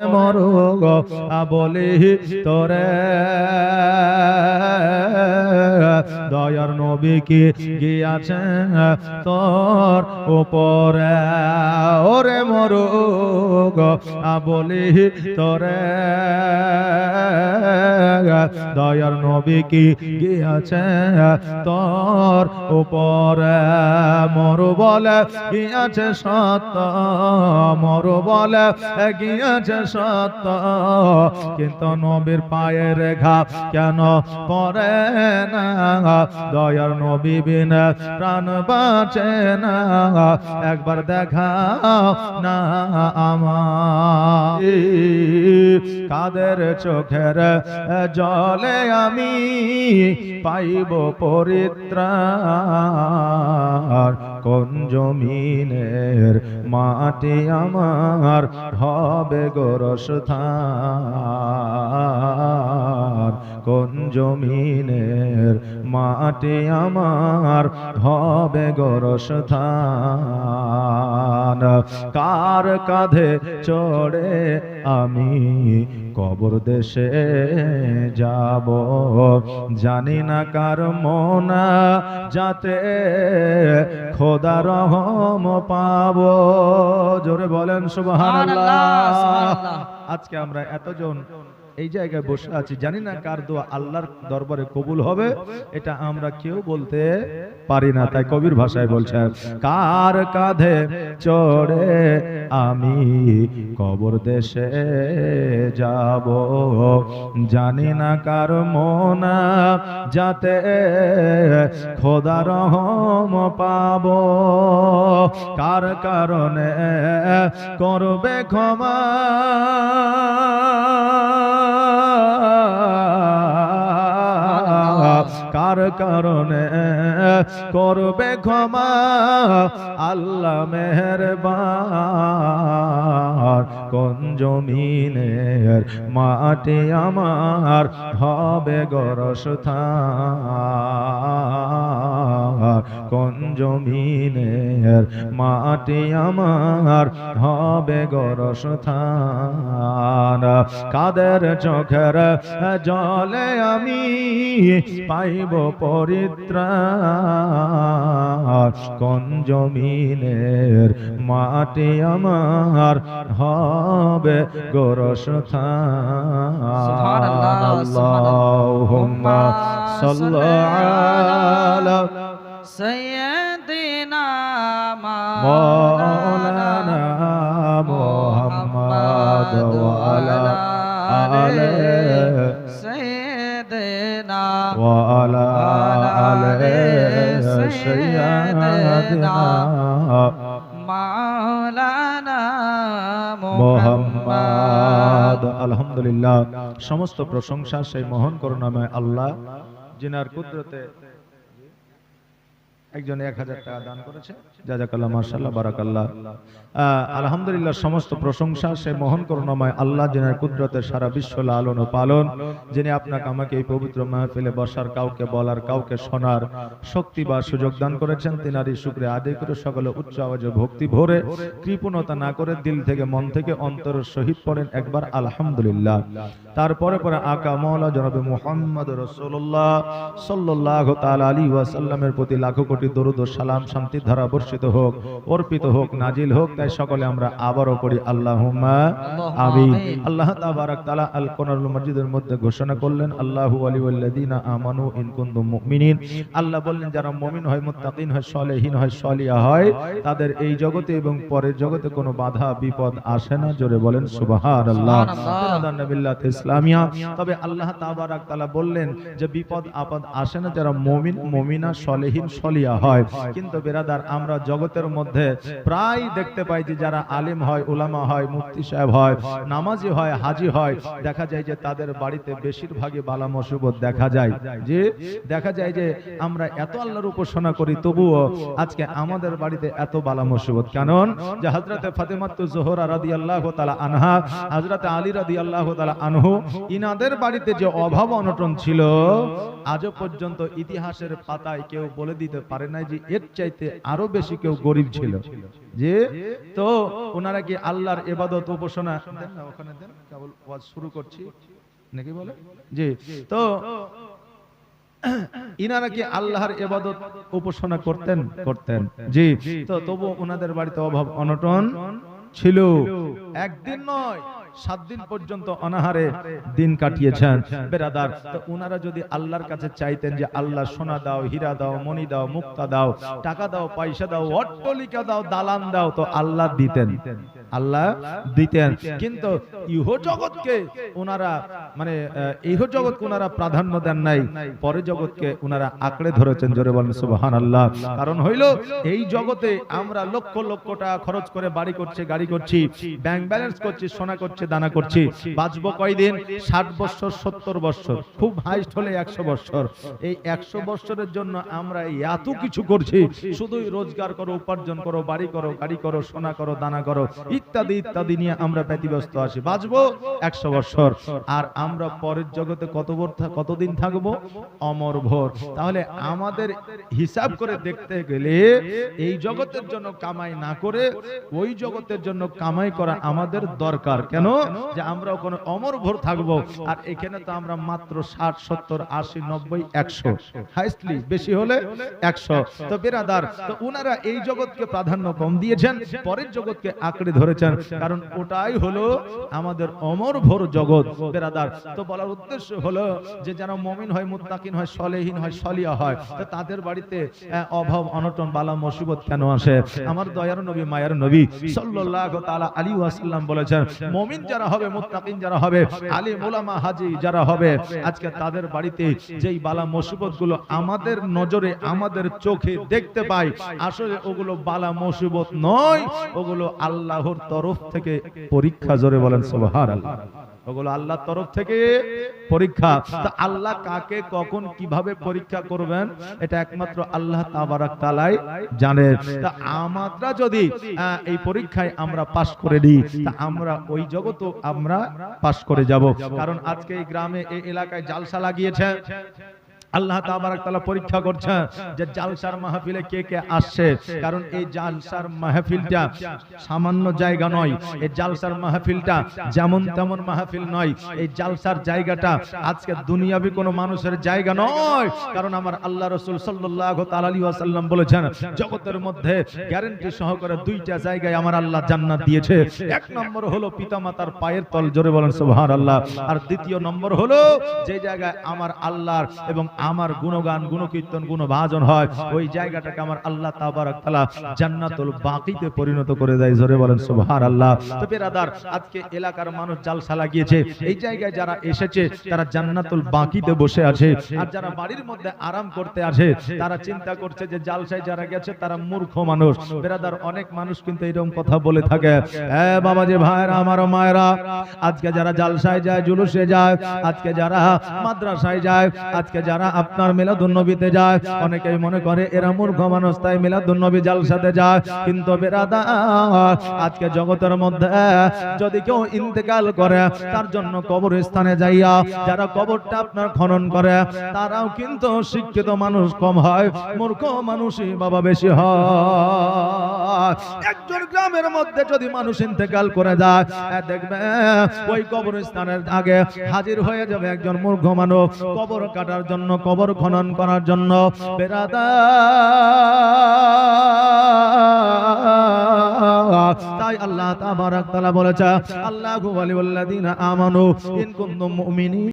মরুগ বলি তোরে। দয়ার নবী কি গিয়াছে তোর উপরে? ওরে মরুগ বলি তোরে। দয়ার নবী কি গিয়াছে? তোর উপরে মরু বলে গিয়াছে সত্য, মরু বলে গিয়াছে সত্য। কিন্তু নবীর পায়ের রেখা কেন পরে না? দয়ার নবী বিনা প্রাণ বাঁচে না। একবার দেখা না আমার কাদের চোখের জলে আমি পাইব পরিত্রাণ। কোন জমিনের মাটি আমার হবে গোরস ধান? কোন জমিনের মাটি আমার হবে গোরস ধান? কার কাঁধে চড়ে আমি কবর দেশে যাব? জানি না কার মনা যাতে খোদা রহম পাব জোরে বলেন সুবহানাল্লাহ। আজকে আমরা এতজন এই জায়গায় বসে আছি। জানি না কার দোয়া আল্লাহর দরবারে কবুল হবে, এটা আমরা কেউ বলতে পারি না, তাই কবির ভাষায় বলছেন, কার কাঁধে চড়ে আমি কবর দেশে যাব? জানি না কার মনা যাতে খোদা রহম পাব। কার কারণে করবে ক্ষমা? কার কারণে করবে ক্ষমা? আল্লাহ মেহরবান, কোন জমিনের মাটি আমার হবে গরস কোন জমিনের মাটি আমার হবে গরস কাদের চোখের জলে আমি শিব পরিত্রাস। জমিনের মাটি আমার হবে গোরস আল্লাহুম্মা সাল্লা আলা সাইয়্যিদিনা মাওলানা মুহাম্মাদ আলা وعلى آله سيدنا মাওলানা মোহাম্মদ আলহামদুলিল্লাহ সমস্ত প্রশংসা সেই মহান করুণাময় আল্লাহ জিনার কুদরতে একজন এক হাজার টাকা দান করেছে। জাজাকাল্লাহ মার্শাল্লাহ বারাকাল্লাহ। আলহামদুলিল্লাহ, সমস্ত প্রশংসা সে মহান করুণাময় আল্লাহ যিনি কুদরতের সারা বিশ্ব লালন ও পালন, যিনি আপনাকে আমাকে এই পবিত্র মাহফিলে বসার, কাউকে বলার, কাউকে শোনার শক্তি বা সুযোগ দান করেছেন। তিনারই শুক্রে আদায় করে সকলে উচ্চ আওয়াজে ভক্তি ভরে কৃপণতা না করে দিল থেকে মন থেকে অন্তরের সহিত পড়েন একবার আলহামদুলিল্লাহ। তারপরে পরে আকা মৌলা জনাবে মুহাম্মদ রসুল্লাহ সাল্লাহ তাল আলী ওয়াসাল্লামের প্রতি লাখো কোটি দরুদ ও সালাম শান্তির ধারা বর্ষিত হোক অর্পিত হোক নাজিল হোক তাই সকলে আমরা আবারও পড়ি আল্লাহ আমিন। আল্লাহ তাবারাক তাআলা আল কোরআনুল মজিদের মধ্যে ঘোষণা করলেন আল্লাহু আলিউল্লাযিনা আমানু ইন কুনতুম মুমিনিন। আল্লাহ বললেন যারা মুমিন হয় মুত্তাকিন হয় সলেহীন হয় সলিয়া হয় তাদের এই জগতে এবং পরের জগতে কোনো বাধা বিপদ আসে না। জোরে বলেন সুবহানাল্লাহ। সুবহানাল্লাহ। নবিল্লাত ইসলামিয়া। তবে আল্লাহ তাবারাক তাআলা বললেন যে বিপদ আপদ আসে না। যারা মুমিন মুমিনা সলেহীন সলিয়া হয়। কিন্তু বেরাদার, আমরা জগতের মধ্যে প্রায় দেখতে পাই যে যারা আলিম হয়, উলামা হয়, মুফতি সাহেব হয়, নামাজি হয়, হাজি হয়, দেখা যায় যে তাদের বাড়িতে বেশিরভাগই বালা মুসিবত দেখা যায়। যে দেখা যায় যে আমরা এত আল্লাহর উপাসনা করি, তবুও আজকে আমাদের বাড়িতে এত বালা মুসিবত। কারণ যে হযরতে ফাতেমাতু জোহরা রাদিয়াল্লাহু তাআলা আনহা, হযরতে আলী রাদিয়াল্লাহু তাআলা আনহু, ইনাদের বাড়িতে যে অভাব অনটন ছিল, আজও পর্যন্ত ইতিহাসের পাতায় কেউ বলে দিতে পারে পারে নাই যে এর চাইতে আরও বেশি কেউ গরিব ছিল। যে? তো ওনারা কি আল্লাহর এবাদত উপাসনা ওখানে দেন, কেবল ওয়াজ শুরু করছি। নাকি বলে? জি। তো ইনারা কি আল্লাহর এবাদত উপাসনা করতেন? করতেন। জি। তো তবু ওনাদের বাড়িতে অভাব অনটন ছিল। একদিন নয় সাত দিন পর্যন্ত অনাহারে দিন কাটিয়েছেন। বেরাদার, তো ওনারা যদি আল্লাহর কাছে চাইতেন যে আল্লাহ সোনা দাও, হীরা দাও মনি দাও, মুক্তা দাও, টাকা দাও, পয়সা দাও, অট্টলিকা দাও, দালান দাও, তো আল্লাহ দিতেন। আল্লাহ দিতেন। কিন্তু ইহ জগৎকে ওনারা মানে ইহ জগৎ ওনারা প্রাধান্য দেন নাই। পরে জগৎকে ওনারা আঁকড়ে ধরেছেন জোরে বলেন সুবহান আল্লাহ কারণ হইল এই জগতে আমরা লক্ষ লক্ষ টাকা খরচ করে বাড়ি করছি গাড়ি করছি ব্যাংক ব্যালেন্স করছি সোনা করছি দানা করছি। বাঁচবো কয়দিন? ষাট বছর সত্তর বছর। খুব হাইস্ট হলে একশো বছর। এই একশো বছরের জন্য আমরা এত কিছু করছি। শুধুই রোজগার করো উপার্জন করো বাড়ি করো গাড়ি করো সোনা করো দানা করো। ইত্যাদি ইত্যাদি নিয়ে আমরা ব্যতিব্যস্ত আছি। বাঁচবো একশো বছর আর আমরা পরের জগতে কত কতদিন থাকব? অমর ভোর। তাহলে আমাদের হিসাব করে দেখতে গেলে এই জগতের জন্য কামাই না করে, ওই জগতের জন্য কামাই করা আমাদের দরকার। কেন? যে আমরা ওখানে অমর ভোর থাকব। আর এখানে তো আমরা মাত্র ষাট, সত্তর, আশি, নব্বই, একশো। হাইস্টলি বেশি হলে একশো। তো বেরাদার, তো উনারা এই জগৎকে প্রাধান্য কম দিয়েছেন, পরের জগৎকে আঁকড়ে ধরেছেন কারণ ওটাই হলো আমাদের অমর ভোর জগৎ বেরাদার। তো বলার উদ্দেশ্য হলো যে যারা মমিন হয় মুত্তাকিন হয় সলেহীন হয় সলিয়া হয় তো তাদের বাড়িতে অভাব অনটন বালা মুসিবত কেন আসে? আমার দয়ার নবী মায়ার নবী সাল্লাল্লাহু তাআলা আলী ওয়াসাল্লাম বলেছেন মমিন যারা হবে মুত্তাকিন যারা হবে আলী মোলামা হাজি যারা হবে আজকে তাদের বাড়িতে যেই বালা মুসিবতগুলো আমাদের নজরে আমাদের চোখে দেখতে পাই আসলে ওগুলো বালা মুসিবত নয় ওগুলো আল্লাহর তরফ থেকে পরীক্ষা জোরে বলেন আল্লাহর তরফ থেকে পরীক্ষা। আল্লাহ কাকে, কখন, কীভাবে পরীক্ষা করবেন, এটা একমাত্র আল্লাহ তাবারাক তাআলাই জানে। তা আমরা যদি এই পরীক্ষায় আমরা পাশ করে তা আমরা ওই আমরা পাশ করে যাব। কারণ আজকে এই গ্রামে, এই এলাকায় জালসা লাগিয়েছে। আল্লাহ তাআলা পরীক্ষা করছে যে জালসার মাহফিলে কে কে আসছে। কারণ এই জালসার মাহফিলটা সামান্য জায়গা নয়। এই জালসার মাহফিলটা যেমন তেমন মাহফিল নয়। এই জালসার জায়গাটা আজকে দুনিয়াবি কোনো মানুষের জায়গা নয়। কারণ আমার আল্লাহ রসুল সাল্লাল্লাহু তাআলা আলাইহি ওয়াসাল্লাম বলেছেন, জগতের মধ্যে গ্যারেন্টি সহকারে দুইটা জায়গায় আমার আল্লাহ জান্নাত দিয়েছে। এক নম্বর হলো পিতামাতার পায়ের তল, জোরে বলেন সোহার আল্লাহ আর দ্বিতীয় নম্বর হলো যে জায়গায় আমার আল্লাহর এবং আমার গুণগান গুণ কীর্তন গুণকীর্তন, গুণভাজন হয়। ওই জায়গাটাকে আমার আল্লাহ তাবারক তাআলা জান্নাতুল বাকিতে পরিণত করে দেয়। জোরে বলেন, সুবহানাল্লাহ। তো বেরাদার, আজকে এলাকার মানুষ জালসা লাগিয়েছে। এই জায়গায় যারা এসেছে, তারা জান্নাতুল বাকিতে বসে আছে। আর যারা বাড়ির মধ্যে আরাম করতে আসে তারা চিন্তা করছে যে জালসায় যারা গেছে, তারা মূর্খ মানুষ। বেরাদার, অনেক মানুষ কিন্তু এরকম কথা বলে থাকে। এ বাবা যে ভাইরা আমার মায়েরা, আজকে যারা জালসায় যায়, জুলুসে যায়, আজকে যারা মাদ্রাসায় যায়, আজকে যারা আপনার মিলাদুন্নবীতে যায়। অনেকেই মনে করে এরা মূর্খ মানুষ, তাই মিলাদুন্নবী জালসাতে যায়। কিন্তু বেরাদা, আজকে জগতের মধ্যে যদি কেউ ইন্তেকাল করে, তার জন্য কবর স্থানে যাইয়া যারা কবরটা আপনার খনন করে, তারাও কিন্তু শিক্ষিত মানুষ কম হয়, মূর্খ মানুষই বাবা বেশি হয়। একজন গ্রামের মধ্যে যদি মানুষ ইন্তেকাল করে যায় দেখবে, ওই কবরস্থানের আগে হাজির হয়ে যাবে একজন মূর্খ মানুষ। কবর কাটার জন্য, কবর খনন করার জন্য তাই আল্লাহ তাবারাক তাআলা বলেছে, আল্লাহু আমানু, ইন কুনতুম মুমিনিন